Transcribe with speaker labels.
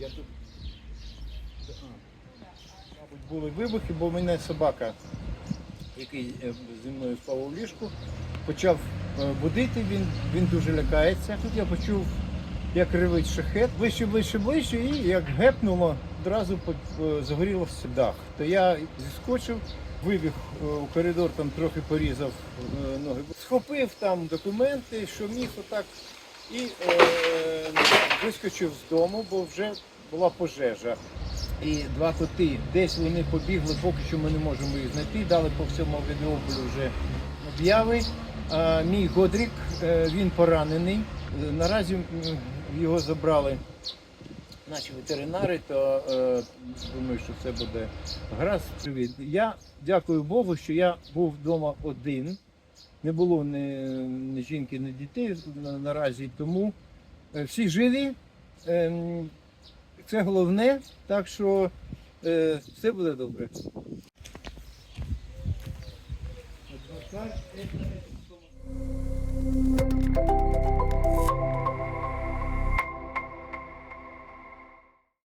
Speaker 1: Я тут. Мабуть, були вибухи, бо мене собака, який е, зі мною спав у ліжку, почав е, будити, він, він дуже лякається. Тут я почув, як ревить шахет, ближче, ближче, ближче, і як гепнуло, одразу е, загорілося дах. То я зіскочив, вибіг у коридор, там трохи порізав ноги. Схопив там документи, що міг отак, і е, вискочив з дому, бо вже була пожежа. І два коти, десь вони побігли, поки що ми не можемо їх знайти, дали по всьому Авідіополю вже об'яви. А, мій Годрік, е, він поранений. Е, Наразі його забрали наші ветеринари, то е, думаю, що все буде гаразд. Я дякую Богу, що я був вдома один. Не було ні, ні жінки, ні дітей на- наразі, тому е, всі живі. Ем, Це головне, так що е, все буде добре.